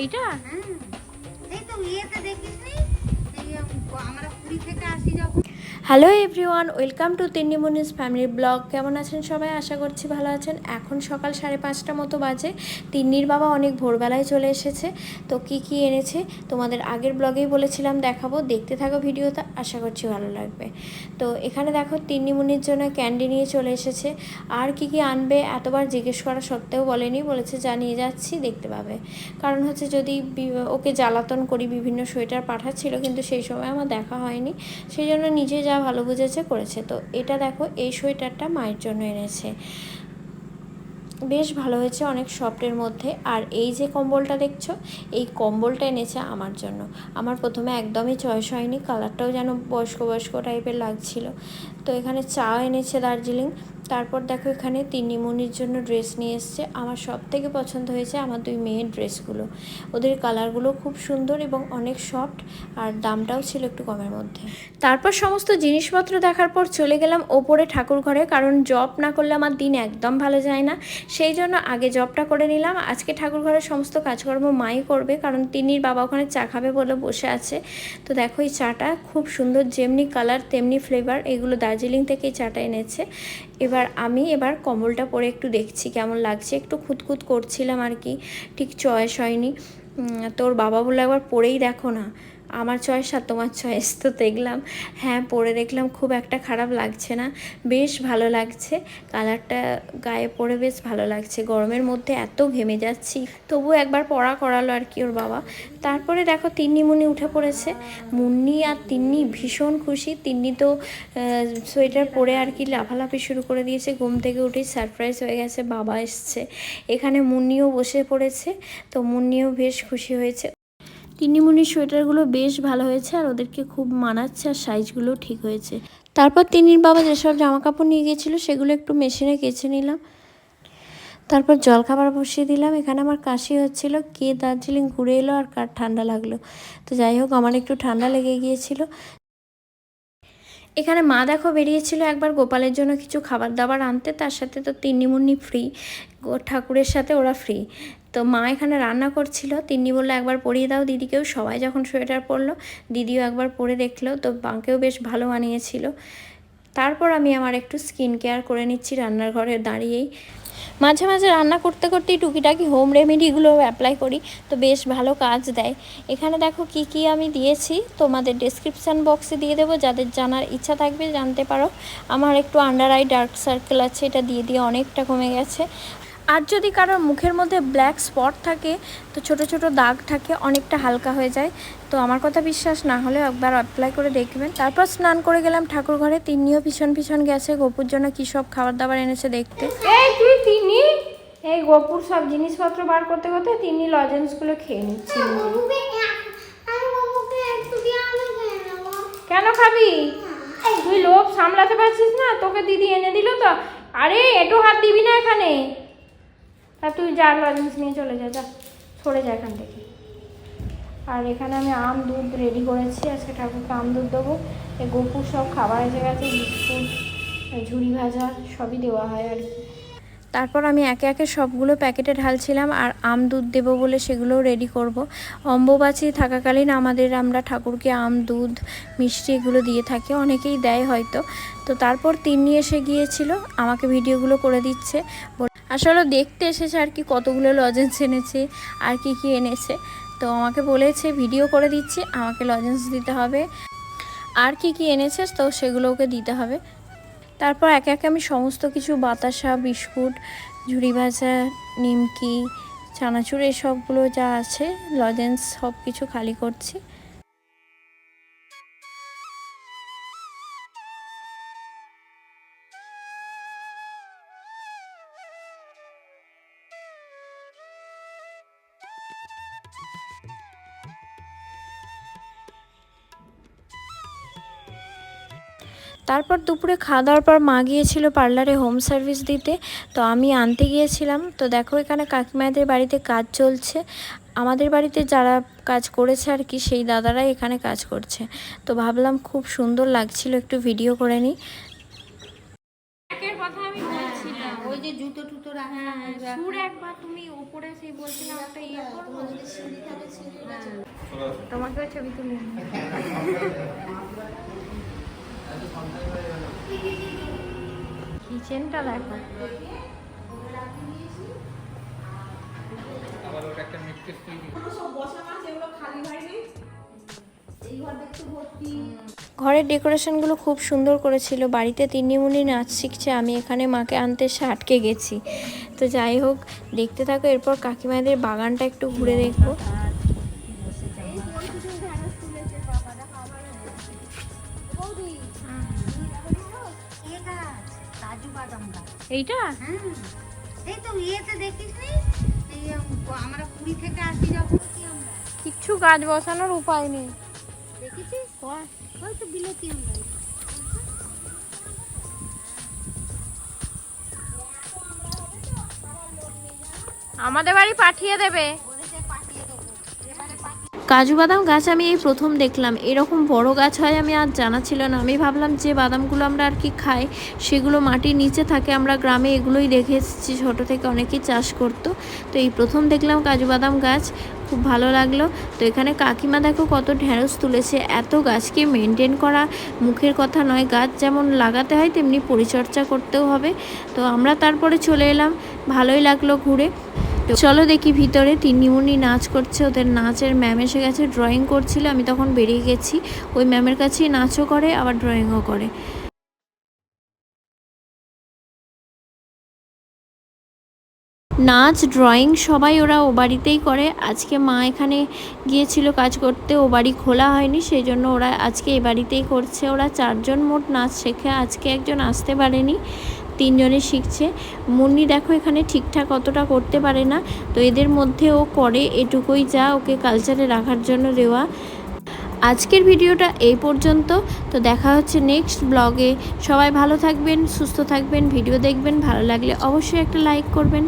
এইটা? এই তো ইয়েতে দেখিস নি? আমরা পুরী থেকে আসি যখন। Hello everyone, welcome to Tinnimoni's family vlog. কেমন আছেন সবাই? আশা করছি ভালো আছেন। এখন সকাল সাড়ে পাঁচটা মতো বাজে। তিন্নির বাবা অনেক ভোরবেলায় চলে এসেছে। তো কি কি এনেছে তোমাদের আগের ব্লগেই বলেছিলাম দেখাবো। দেখতে থাকো ভিডিওটা, আশা করছি ভালো লাগবে। তো এখানে দেখো তিন্নিমুনির জন্য ক্যান্ডি নিয়ে চলে এসেছে। আর কি কি আনবে এতবার জিজ্ঞেস করা সত্ত্বেও বলেনি। বলেছে যা নিয়ে যাচ্ছি দেখতে পাবে। কারণ হচ্ছে যদি ওকে জ্বালাতন করি, বিভিন্ন সোয়েটার পাঠাচ্ছিল, কিন্তু সেই সময় আমার দেখা হয়নি। সেই জন্য নিজে যা ভালো বুঝেছে করেছে। তো এটা দেখো, এই সোয়েটারটা মায়ের জন্য এনেছে। বেশ ভালো হয়েছে অনেক সফটের মধ্যে। আর এই যে কম্বলটা দেখছ, এই কম্বলটা এনেছে আমার জন্য। আমার প্রথমে একদমই চয়েস হয়নি কালারটাও যেন বয়স্ক বয়স্ক টাইপের লাগছিল। তো এখানে চা এনেছে দার্জিলিং। তারপর দেখো এখানে তিন্নিমুনির জন্য ড্রেস নিয়ে এসছে। আমার সব থেকে পছন্দ হয়েছে আমার দুই মেয়ের ড্রেসগুলো। ওদের কালারগুলো খুব সুন্দর এবং অনেক সফট আর দামটাও ছিল একটু কমের মধ্যে। তারপর সমস্ত জিনিসপত্র দেখার পর চলে গেলাম ওপরে ঠাকুর ঘরে, কারণ জব না করলে আমার দিন একদম ভালো যায় না। সেই জন্য আগে জবটা করে নিলাম। আজকে ঠাকুর ঘরের সমস্ত কাজকর্ম মাই করবে, কারণ তিন্নির বাবা ওখানে চা খাবে বলে বসে আছে। তো দেখো এই চাটা খুব সুন্দর, যেমনি কালার তেমনি ফ্লেভার এগুলো দার্জিলিং থেকে এই চাটা এনেছে। এবার আমি এবার কম্বলটা পরে একটু দেখছি কেমন লাগছে। একটু খুঁতখুত করছিলাম আর কি, ঠিক চয়েস হয়নি। তোর বাবা বলে একবার পরেই দেখো না। আমার চয়েস আর তোমার চয়েস তো দেখলাম। হ্যাঁ পরে দেখলাম খুব একটা খারাপ লাগছে না। বেশ ভালো লাগছে। কালারটা গায়ে পরে বেশ ভালো লাগছে। গরমের মধ্যে এত ঘেমে যাচ্ছি। তবু একবার পড়া করালো আর কি ওর বাবা। তারপরে দেখো তিন্নি মুন্নি উঠে পড়েছে। মুন্নি আর তিন্নি ভীষণ খুশি। তিন্নি তো সোয়েটার পরে আর কি লাফালাফি শুরু করে দিয়েছে। ঘুম থেকে উঠেই সারপ্রাইজ হয়ে গেছে, বাবা এসছে। এখানে মুন্নিও বসে পড়েছে। তো মুন্নিও বেশ খুশি হয়েছে। তিন্নিমুনির সোয়েটারগুলো বেশ ভালো হয়েছে আর ওদেরকে খুব মানাচ্ছে আর সাইজগুলো ঠিক হয়েছে। তারপর তিনির বাবা যেসব জামা কাপড় নিয়ে গিয়েছিল সেগুলো একটু মেশিনে কেচে নিলাম। তারপর জলখাবার বসিয়ে দিলাম। এখানে আমার কাশি হচ্ছিল, কে দার্জিলিং ঘুরে এলো আর কার ঠান্ডা লাগল। তো যাই হোক, আমার একটু ঠান্ডা লেগে গিয়েছিল। এখানে মা দেখো বেরিয়েছিল একবার গোপালের জন্য কিছু খাবার দাবার আনতে, তার সাথে তো তিন্নিমুন্নি ফ্রি ঠাকুরের সাথে ওরা ফ্রি তো মা এখানে রান্না করছিল, তিন্নি বলল, একবার পরিয়ে দাও দিদিকেও। সবাই যখন সোয়েটার পরলো, দিদিও একবার পরে দেখল, তো বাঁকেও বেশ ভালো মানিয়েছিল। তারপর আমি আমার একটু স্কিন কেয়ার করে নিচ্ছি রান্নার ঘরে দাঁড়িয়েই। মাঝে মাঝে রান্না করতে করতেই টুকিটাকি হোম রেমেডিগুলো অ্যাপ্লাই করি, তো বেশ ভালো কাজ দেয়। এখানে দেখো কি কি আমি দিয়েছি, তোমাদের ডেসক্রিপশান বক্সে দিয়ে দেবো, যাদের জানার ইচ্ছা থাকবে জানতে পারো। আমার একটু আন্ডার আই ডার্ক সার্কেল আছে, এটা দিয়ে দিয়ে অনেকটা কমে গেছে। আর যদি কারোর মুখের মধ্যে ব্ল্যাক স্পট থাকে, তো ছোট ছোট দাগ থাকে, অনেকটা হালকা হয়ে যায়। তো আমার কথা বিশ্বাস, না হলে একবার অ্যাপ্লাই করে দেখবেন। তারপর স্নান করে গেলাম ঠাকুর ঘরে তিন্নিও পিছন পিছন গেছে, গপুর জন্য কী সব খাবার দাবার এনেছে দেখতে। তিন্নি এই গোপুর সব জিনিসপত্র বার করতে করতে তিন্নি লজেন্সগুলো খেয়ে নিচ্ছি কেন খাবি? তুই লোভ সামলাতে পারছিস না? তোকে দিদি এনে দিল তো। আরে একটু হাত দিবি না এখানে। তা তুই যা লজেন্স নিয়ে চলে যা যা। সরে যা এখান থেকে। আর এখানে আমি আম দুধ রেডি করেছি। আজকে ঠাকুরকে আম দুধ দেবো। এই গোপুর সব খাবার এসে গেছে বিস্কুট এই ঝুড়ি ভাজা সবই দেওয়া হয় আর কি। তারপর আমি একে একে সবগুলো প্যাকেটে ঢালছিলাম আর আম দুধ দেবো বলে সেগুলোও রেডি করব। অম্বুবাচী থাকাকালীন আমাদের আমরা ঠাকুরকে আম, দুধ, মিষ্টি এগুলো দিয়ে থাকি। অনেকেই দেয় হয়তো। তো তারপর তিন্নি এসে গিয়েছিল, আমাকে ভিডিওগুলো করে দিচ্ছে। আসলে দেখতে এসেছে আর কি, কতগুলো লজেন্স এনেছে, আর কি কি এনেছে। তো আমাকে বলেছে, ভিডিও করে দিচ্ছি, আমাকে লজেন্স দিতে হবে। আর কি কি এনেছে, তো সেগুলো ওকে দিতে হবে। তারপর একে একে আমি সমস্ত কিছু, বাতাসা, বিস্কুট, ঝুড়ি ভাজা, নিমকি, চানাচুর, এসবগুলো যা আছে, লজেন্স সব কিছু খালি করছি। তারপর দুপুরে খাওয়া দাওয়ার পর মা গিয়েছিল পার্লারে হোম সার্ভিস দিতে। তো আমি আনতে গিয়েছিলাম। তো দেখো এখানে কাকিমাদের বাড়িতে কাজ চলছে। আমাদের বাড়িতে যারা কাজ করেছে আর কি সেই দাদারাই এখানে কাজ করছে। তো ভাবলাম খুব সুন্দর লাগছিল একটু ভিডিও করে নিই। একের কথা ওই যে জুতো টুতো রাখা হ্যাঁ সুর একবার তুমি উপরে সেই বলছিলাম একটা ইয়ে করব তোমাকেও ছবি তুলে কিচেনটা দেখো। আবার ওটা একটা তৈরি ঘরের ডেকোরেশনগুলো খুব সুন্দর করেছিল। বাড়িতে তিন্নিমুনি নাচ শিখছে। আমি এখানে মাকে আনতে এসে আটকে গেছি। তো যাই হোক দেখতে থাকো। এরপর কাকিমাদের বাগানটা একটু ঘুরে দেখব। বাদাম গাছ এইটা? হ্যাঁ। এই তো ইয়েতে দেখিস নি এই আমরা পুরী থেকে আসি যখন কি আমরা? কিচ্ছু গাছ বসানোর উপায় নেই। দেখেছিস? ওই তো বিলেতি আমরা। আমাদের বাড়ি পাঠিয়ে দেবে। কাজু বাদাম গাছ আমি এই প্রথম দেখলাম। এরকম বড় গাছ হয় আমি আর জানা ছিল না। আমি ভাবলাম যে বাদামগুলো আমরা আর কি খাই, সেগুলো মাটির নিচে থাকে। আমরা গ্রামে এগুলোই দেখে এসেছি, ছোটো থেকে অনেকেই চাষ করতো। তো এই প্রথম দেখলাম কাজু বাদাম গাছ, খুব ভালো লাগল। তো এখানে কাকিমা দেখো কত ঢেঁড়স তুলেছে। এত গাছকে মেনটেন করা মুখের কথা নয়। গাছ যেমন লাগাতে হয়, তেমনি পরিচর্যা করতেও হবে। তো আমরা তারপরে চলে এলাম। ভালোই লাগল ঘুরে। তো চলো দেখি ভিতরে তিন্নিমুনি নাচ করছে, ওদের নাচের ম্যাম এসে গেছে ড্রয়িং করছিল, আমি তখন বেরিয়ে গেছি। ওই ম্যামের কাছেই নাচও করে, আবার ড্রয়িংও করে। নাচ ড্রয়িং সবাই ওরা ও বাড়িতেই করে। আজকে মা এখানে গিয়েছিল কাজ করতে, ও বাড়ি খোলা হয়নি, সেই জন্য ওরা আজকে এই বাড়িতেই করছে। ওরা চারজন মোট নাচ শেখে, আজকে একজন আসতে পারেনি। তিনজনে শিখছে। মুন্নি দেখো এখানে ঠিকঠাক অতটা করতে পারে না, তো এদের মধ্যে ও করে এটুকুই যা ওকে কালচারে রাখার জন্য দেওয়া। আজকের ভিডিওটা এই পর্যন্ত, তো দেখা হচ্ছে নেক্সট ব্লগে সবাই ভালো থাকবেন, সুস্থ থাকবেন ভিডিও দেখবেন, ভালো লাগলে অবশ্যই একটা লাইক করবেন।